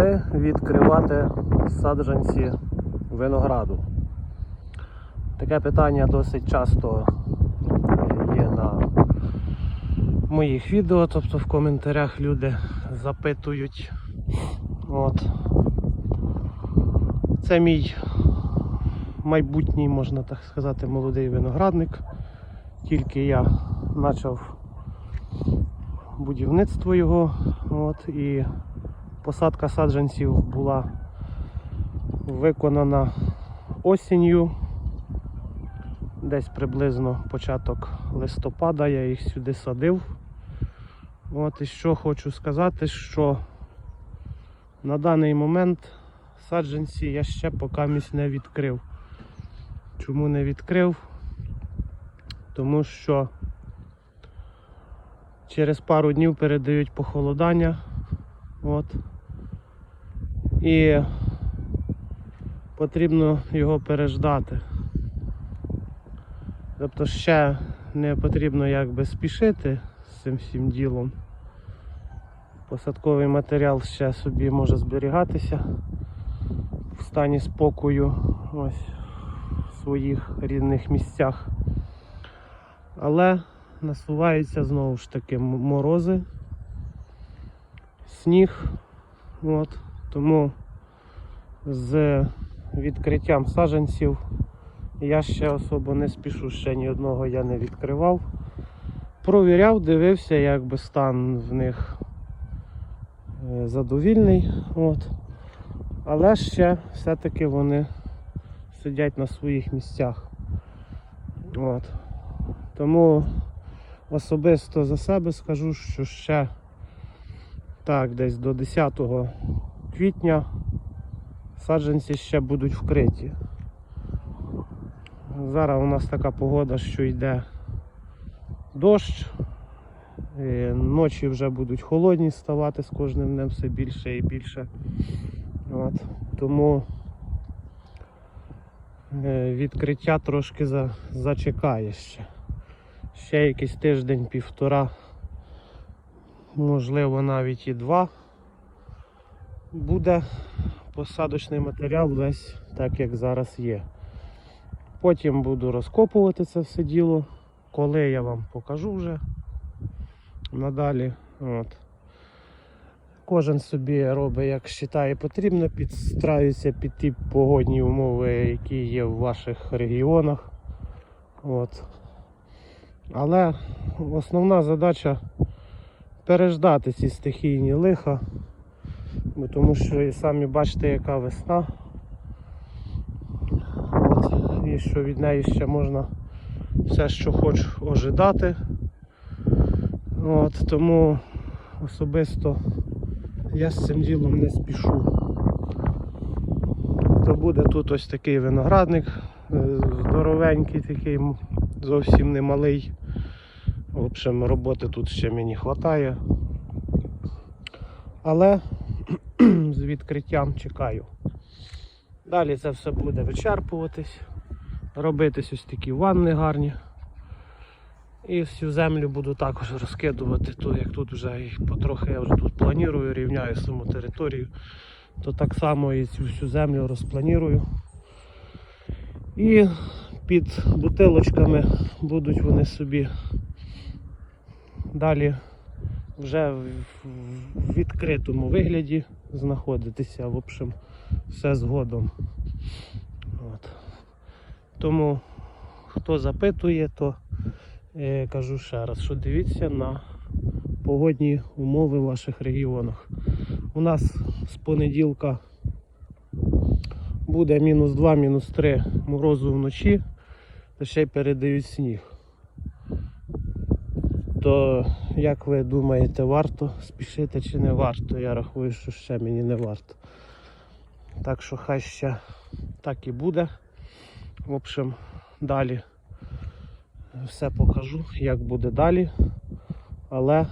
почали відкривати саджанці винограду. Таке питання досить часто є на моїх відео, тобто в коментарях люди запитують. От. Це мій майбутній, можна так сказати, молодий виноградник. Тільки я почав будівництво його. От, і посадка саджанців була виконана осінню. Десь приблизно початок листопада я їх сюди садив. От і що хочу сказати, що на даний момент саджанці я ще поки місць не відкрив. Чому не відкрив? Тому що через пару днів передають похолодання. От. І потрібно його переждати. Тобто ще не потрібно якби спішити з цим всім ділом. Посадковий матеріал ще собі може зберігатися в стані спокою ось в своїх рідних місцях. Але насуваються знову ж таки морози, сніг. От. Тому з відкриттям саджанців я ще особо не спішу, ще ні одного я не відкривав. Провіряв, дивився, якби стан в них е, задовільний. От. Але ще все-таки вони сидять на своїх місцях. От. Тому особисто за себе скажу, що ще так, десь до 10 квітня саджанці ще будуть вкриті. Зараз у нас така погода, що йде дощ. Ночі вже будуть холодні ставати з кожним днем все більше і більше. От. Тому е, відкриття трошки за, зачекає ще. Ще якийсь тиждень-півтора, можливо навіть і два. Буде посадочний матеріал весь так, як зараз є. Потім буду розкопувати це все діло, коли я вам покажу вже надалі. От. Кожен собі робить, як вважає потрібно, підстраюється під ті погодні умови, які є в ваших регіонах. От. Але основна задача переждати ці стихійні лиха, бо тому що і самі бачите, яка весна. От. І що від неї ще можна все, що хоч ожидати. От. Тому особисто я з цим ділом не спішу. То буде тут ось такий виноградник, е, здоровенький, такий, зовсім не малий. В общем, роботи тут ще мені вистачає. Але з відкриттям чекаю. Далі це все буде вичерпуватись, робитись ось такі ванни гарні. І всю землю буду також розкидувати, то як тут вже і потрохи я вже тут планую, рівняю саму територію, то так само і цю всю землю розпланірую. І під бутилочками будуть вони собі далі вже в відкритому вигляді знаходитися. В общем, все згодом. От. Тому хто запитує, то е, кажу ще раз, що дивіться на погодні умови в ваших регіонах. У нас з понеділка буде мінус 2, мінус 3 морозу вночі, та ще й передають сніг. То як ви думаєте, варто спішити чи не варто? Я рахую, що ще мені не варто. Так що хай ще так і буде. В общем, далі все покажу, як буде далі. Але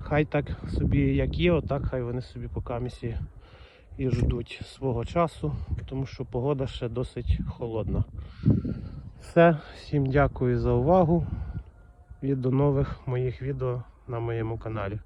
хай так собі як є, отак хай вони собі по камісі і ждуть свого часу, тому що погода ще досить холодна. Все, всім дякую за увагу і до нових моїх відео на моєму каналі.